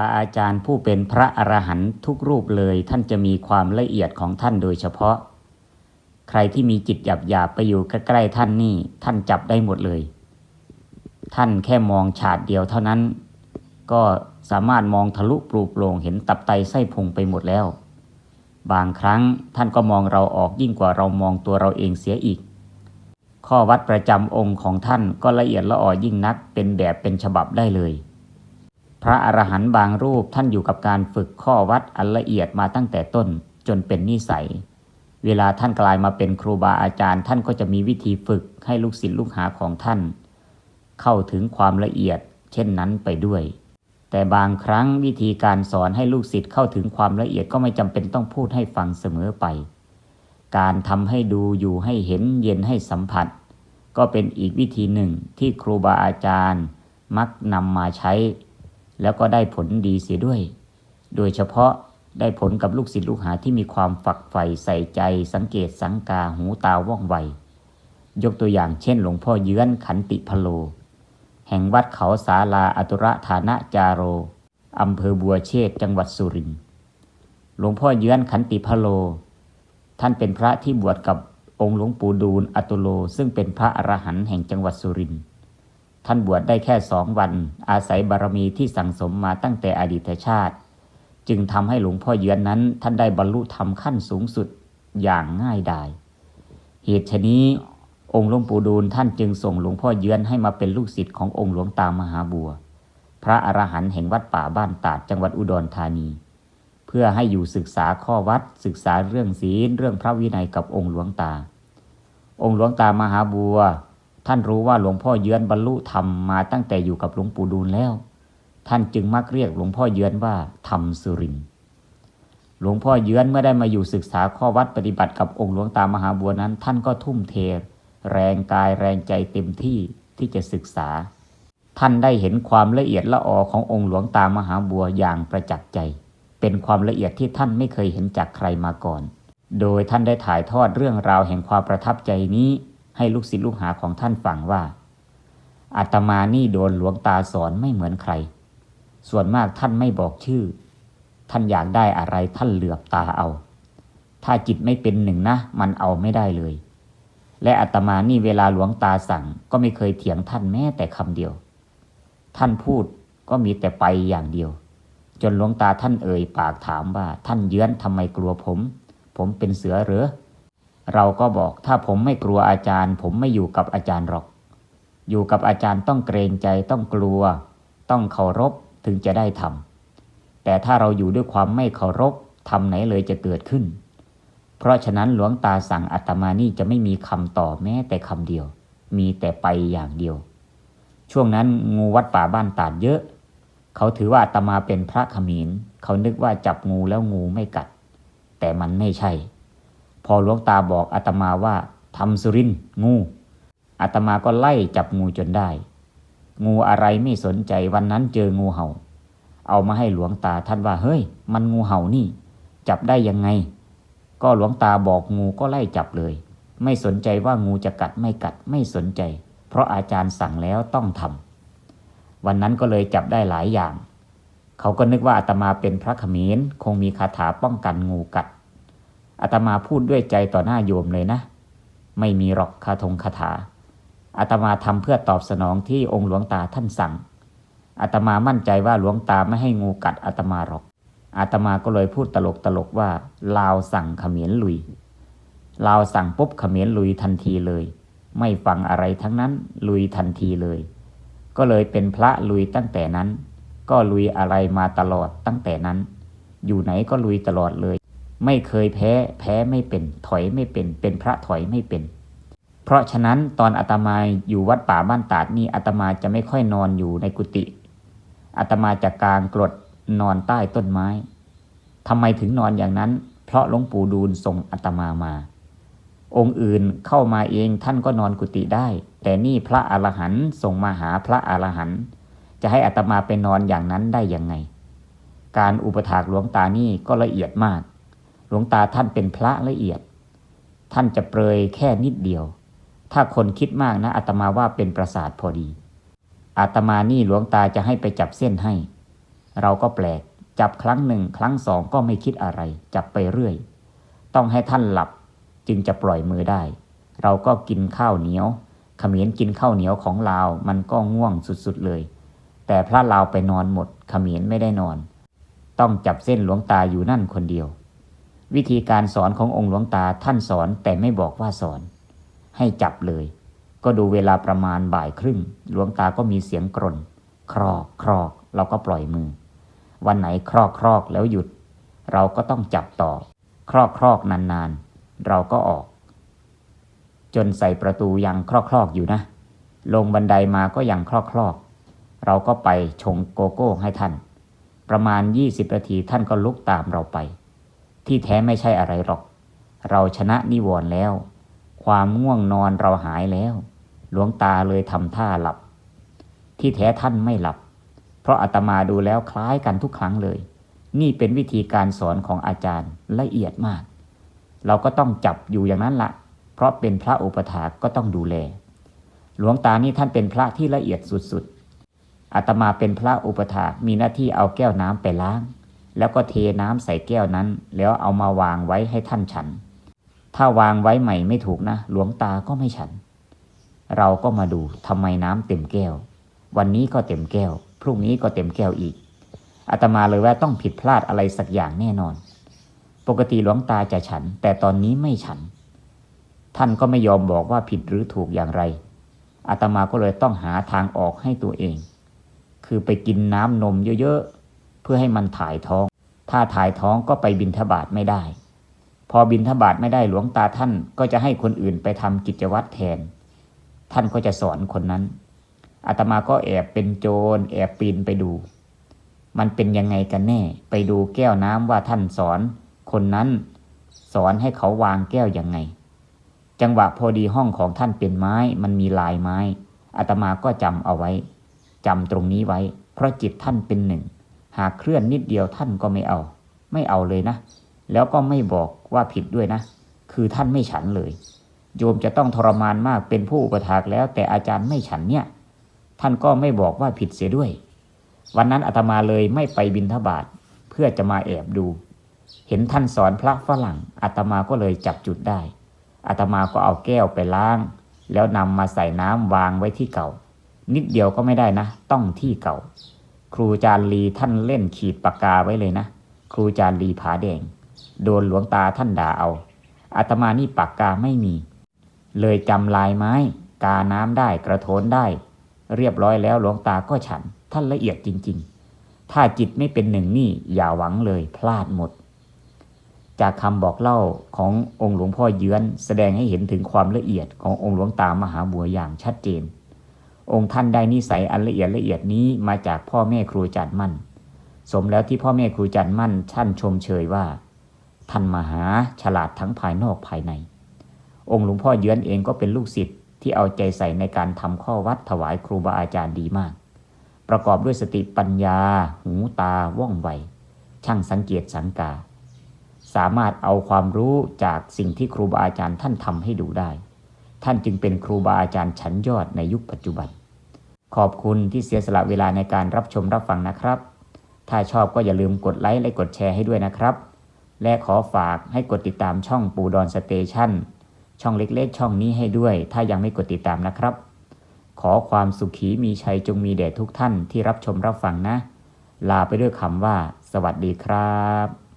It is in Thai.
าอาจารย์ผู้เป็นพระอรหันต์ทุกรูปเลยท่านจะมีความละเอียดของท่านโดยเฉพาะ ใครที่มีจิตหยาบหยาบไปอยู่ใกล้ๆท่านนี่ท่านจับได้หมดเลย ท่านแค่มองฉาดเดียวเท่านั้น ก็สามารถมองทะลุปลูโปร่งเห็นตับไตไส้พุงไปหมดแล้ว บางครั้งท่านก็มองเราออกยิ่งกว่าเรามองตัวเราเองเสียอีก ข้อวัดประจำองค์ของท่านก็ละเอียดละออยิ่งนักเป็นแบบเป็นฉบับได้เลย พระอรหันต์บางรูปท่านอยู่กับการฝึกข้อวัดอันละเอียดมาตั้งแต่ต้นจนเป็นนิสัย เวลาท่านกลายมาเป็นครูบาอาจารย์ ท่านก็จะมีวิธีฝึกให้ลูกศิษย์ลูกหาของท่าน เข้าถึงความละเอียด เช่นนั้นไปด้วย แต่บางครั้งวิธีการสอนให้ลูกศิษย์เข้าถึงความละเอียดก็ไม่จำเป็นต้องพูดให้ฟังเสมอไป การทำให้ดูอยู่ให้เห็นเย็นให้สัมผัส ก็เป็นอีกวิธีหนึ่งที่ครูบาอาจารย์ มักนำมาใช้ แล้วก็ได้ผลดีเสียด้วย โดยเฉพาะได้ผลกับลูกศิษย์ลูกหาที่มีความฝักใฝ่ใส่ใจสังเกตสังกาหูตาว่องไวยกตัวอย่างเช่น หลวงพ่อเยื้อนขันติพโล แห่งวัดเขาสาลาอตุระฐานะจาโรอำเภอบัวเชษจังหวัดสุรินทร์หลวงพ่อเยื้อนขันติพโล ท่านเป็นพระที่บวชกับองค์หลวงปู่ดูลอตุโล ซึ่งเป็นพระอรหันต์แห่งจังหวัดสุรินทร์ ท่านบวชได้แค่สองวัน อาศัยบารมีที่สั่งสมมาตั้งแต่อดีตชาติ จึงทำให้หลวงพ่อเยือนนั้น ท่านได้บรรลุธรรมขั้นสูงสุดอย่างง่ายดาย เหตุฉนี้องค์หลวงปู่ดูลท่านจึงส่งหลวงพ่อเยือนให้มาเป็นลูกศิษย์ขององค์หลวงตามหาบัว พระอรหันต์แห่งวัดป่าบ้านตาดจังหวัดอุดรธานี เพื่อให้อยู่ศึกษาข้อวัด ศึกษาเรื่องศีลเรื่องพระวินัยกับองค์หลวงตา องค์หลวงตามหาบัว ท่านรู้ว่าหลวงพ่อเยือนบรรลุธรรมมาตั้งแต่อยู่กับหลวงปู่ดูลแล้ว ท่านจึงมักเรียกหลวงพ่อเยือนว่าธรรมสุรินหลวงพ่อเยือนเมื่อได้มาอยู่ศึกษาข้อวัดปฏิบัติกับองค์หลวงตามหาบัวนั้น ท่านก็ทุ่มเท แรงกายแรงใจเต็มที่ที่จะศึกษา ท่านได้เห็นความละเอียดละออขององค์หลวงตามหาบัวอย่างประจักษ์ใจ เป็นความละเอียดที่ท่านไม่เคยเห็นจากใครมาก่อน โดยท่านได้ถ่ายทอดเรื่องราวแห่งความประทับใจนี้ ให้ลูกศิษย์ลูกหาของท่านฟังว่าอาตมานี่โดนหลวงตาสอนไม่เหมือนใคร ส่วนมากท่านไม่บอกชื่อ ท่านอยากได้อะไรท่านเหลือบตาเอา ถ้าจิตไม่เป็นหนึ่งนะ มันเอาไม่ได้เลย และอาตมานี่เวลาหลวงตาสั่งก็ไม่เคยเถียงท่านแม้แต่คำเดียว ท่านพูดก็มีแต่ไปอย่างเดียว จนหลวงตาท่านเอ่ยปากถามว่าท่านเยื้อนทำไมกลัวผม ผมเป็นเสือเหรือ เราก็บอกถ้าผมไม่กลัวอาจารย์ ผมไม่อยู่กับอาจารย์หรอก อยู่กับอาจารย์ต้องเกรงใจต้องกลัว ต้องเคารพถึงจะได้ทำแต่ถ้าเราอยู่ด้วยความไม่เคารพทำไหนเลยจะเกิดขึ้น เพราะฉะนั้นหลวงตาสั่งอาตมานี่จะไม่มีคำต่อแม้แต่คำเดียว มีแต่ไปอย่างเดียว ช่วงนั้นงูวัดป่าบ้านตาดเยอะ เขาถือว่าอาตมาเป็นพระขมินเขานึกว่าจับงูแล้วงูไม่กัด แต่มันไม่ใช่ พอหลวงตาบอกอาตมาว่าทำสุรินงูอาตมาก็ไล่จับงูจนได้ งูอะไรไม่สนใจวันนั้นเจองูเห่า เอามาให้หลวงตาท่านว่าเฮ้ย มันงูเห่านี่ จับได้ยังไง ก็หลวงตาบอกงูก็ไล่จับเลย ไม่สนใจว่างูจะกัดไม่กัดไม่สนใจ เพราะอาจารย์สั่งแล้วต้องทำวันนั้นก็เลยจับได้หลายอย่าง เขาก็นึกว่าอาตมาเป็นพระขมรคงมีคาถาป้องกันงูกัด อาตมาพูดด้วยใจต่อหน้าโยมเลยนะ ไม่มีหรอกคาถงคาถาอาตมาทำเพื่อตอบสนองที่องค์หลวงตาท่านสั่งอาตมามั่นใจว่าหลวงตาไม่ให้งูกัดอาตมาหรอกอาตมาก็เลยพูดตลกตลกว่าลาวสั่งเขมรลุยลาวสั่งปุ๊บเขมรลุยทันทีเลย ไม่ฟังอะไรทั้งนั้นลุยทันทีเลย ก็เลยเป็นพระลุยตั้งแต่นั้น ก็ลุยอะไรมาตลอดตั้งแต่นั้น อยู่ไหนก็ลุยตลอดเลย ไม่เคยแพ้ แพ้ไม่เป็น ถอยไม่เป็น เป็นพระถอยไม่เป็น เพราะฉะนั้นตอนอาตมาอยู่วัดป่าบ้านตาดนี่อาตมาจะไม่ค่อยนอนอยู่ในกุฏิอาตมาจะกางกรดนอนใต้ต้นไม้ทำไมถึงนอนอย่างนั้น เพราะหลวงปู่ดูลส่งอาตมามา องค์อื่นเข้ามาเองท่านก็นอนกุฏิได้ แต่นี่พระอรหันต์ส่งมาหาพระอรหันต์จะให้อาตมาไปนอนอย่างนั้นได้ยังไง การอุปถากหลวงตานี่ก็ละเอียดมาก หลวงตาท่านเป็นพระละเอียด ท่านจะเปรยแค่นิดเดียว ถ้าคนคิดมากนะอาตมาว่าเป็นประสาทพอดี อาตมานี่หลวงตาจะให้ไปจับเส้นให้ เราก็แปลกจับครั้งหนึ่งครั้งสองก็ไม่คิดอะไร จับไปเรื่อย ต้องให้ท่านหลับจึงจะปล่อยมือได้ เราก็กินข้าวเหนียวขมิ้นกินข้าวเหนียวของลาวมันก็ง่วงสุดๆเลย แต่พระลาวไปนอนหมดขมิ้นไม่ได้นอน ต้องจับเส้นหลวงตาอยู่นั่นคนเดียว วิธีการสอนขององค์หลวงตาท่านสอนแต่ไม่บอกว่าสอน ให้จับเลย ก็ดูเวลาประมาณบ่ายครึ่ง หลวงตาก็มีเสียงกรนครอกครอกเราก็ปล่อยมือ วันไหนครอกครอกแล้วหยุด เราก็ต้องจับต่อ ครอกครอกนานๆ เราก็ออก จนใส่ประตูยังครอกครอกอยู่นะ ลงบันไดมาก็ยังครอกครอกเราก็ไปชงโกโก้ให้ท่าน ประมาณ 20นาทีท่านก็ลุกตามเราไป ที่แท้ไม่ใช่อะไรหรอก เราชนะนิวรณ์แล้ว ความง่วงนอนเราหายแล้ว หลวงตาเลยทำท่าหลับ ที่แท้ท่านไม่หลับ เพราะอาตมาดูแล้วคล้ายกันทุกครั้งเลย นี่เป็นวิธีการสอนของอาจารย์ละเอียดมาก เราก็ต้องจับอยู่อย่างนั้นละเพราะเป็นพระอุปถาก็ต้องดูแล หลวงตานี่ท่านเป็นพระที่ละเอียดสุดๆอาตมาเป็นพระอุปถามีหน้าที่เอาแก้วน้ำไปล้าง แล้วก็เทน้ำใส่แก้วนั้น แล้วเอามาวางไว้ให้ท่านฉัน ถ้าวางไว้ใหม่ไม่ถูกนะ หลวงตาก็ไม่ฉัน เราก็มาดูทำไมน้ำเต็มแก้ว วันนี้ก็เต็มแก้ว พรุ่งนี้ก็เต็มแก้วอีกอาตมาเลยว่าต้องผิดพลาดอะไรสักอย่างแน่นอน ปกติหลวงตาจะฉัน แต่ตอนนี้ไม่ฉัน ท่านก็ไม่ยอมบอกว่าผิดหรือถูกอย่างไรอาตมาก็เลยต้องหาทางออกให้ตัวเอง คือไปกินน้ำนมเยอะๆ เพื่อให้มันถ่ายท้อง ถ้าถ่ายท้องก็ไปบินทบาทไม่ได้ พอบินทบาทไม่ได้หลวงตาท่านก็จะให้คนอื่นไปทำกิจวัตรแทน ท่านก็จะสอนคนนั้นอาตมาก็แอบเป็นโจรแอบปีนไปดู มันเป็นยังไงกันแน่ ไปดูแก้วน้ำว่าท่านสอน คนนั้นสอนให้เขาวางแก้วยังไง จังหวะพอดีห้องของท่านเป็นไม้ มันมีลายไม้อาตมาก็จำเอาไว้จำตรงนี้ไว้ เพราะจิตท่านเป็นหนึ่ง หากเคลื่อนนิดเดียวท่านก็ไม่เอา ไม่เอาเลยนะ แล้วก็ไม่บอกว่าผิดด้วยนะ คือท่านไม่ฉันเลย โยมจะต้องทรมานมากเป็นผู้อุปถากแล้ว แต่อาจารย์ไม่ฉันเนี่ย ท่านก็ไม่บอกว่าผิดเสียด้วย วันนั้นอาตมาเลยไม่ไปบินทบาทเพื่อจะมาแอบดู เห็นท่านสอนพระฝรั่งอาตมาก็เลยจับจุดได้อาตมาก็เอาแก้วไปล้าง แล้วนำมาใส่น้ำวางไว้ที่เก่า นิดเดียวก็ไม่ได้นะ ต้องที่เก่า ครูจารลีท่านเล่นขีดปากกาไว้เลยนะ ครูจารลีผาแดง โดนหลวงตาท่านด่าเอาอาตมานี่ปากกาไม่มี เลยจำลายไม้ กาน้ำได้กระโถนได้ เรียบร้อยแล้วหลวงตาก็ฉัน ท่านละเอียดจริง ๆ ถ้าจิตไม่เป็นหนึ่งนี่อย่าหวังเลยพลาดหมด จากคำบอกเล่าขององค์หลวงพ่อเยื้อน แสดงให้เห็นถึงความละเอียดขององค์หลวงตามหาบัวอย่างชัดเจน องค์ท่านได้นิสัยอันละเอียดละเอียดนี้มาจากพ่อแม่ครูจันมั่น สมแล้วที่พ่อแม่ครูจันมั่นท่านชมเชยว่า ท่านมหาฉลาดทั้งภายนอกภายใน องค์หลวงพ่อเยือนเองก็เป็นลูกศิษย์ที่เอาใจใส่ในการทำข้อวัดถวายครูบาอาจารย์ดีมาก ประกอบด้วยสติปัญญา หูตาว่องไวช่างสังเกตสังกา สามารถเอาความรู้จากสิ่งที่ครูบาอาจารย์ท่านทำให้ดูได้ ท่านจึงเป็นครูบาอาจารย์ชั้นยอดในยุคปัจจุบัน ขอบคุณที่เสียสละเวลาในการรับชมรับฟังนะครับ ถ้าชอบก็อย่าลืมกดไลค์และกดแชร์ให้ด้วยนะครับ และขอฝากให้กดติดตามช่องปูดอนสเตชันช่องเล็กๆ ช่องนี้ให้ด้วย ถ้ายังไม่กดติดตามนะครับ ขอความสุขีมีชัยจงมีแด่ทุกท่านที่รับชมรับฟังนะ ลาไปด้วยคำว่า สวัสดีครับ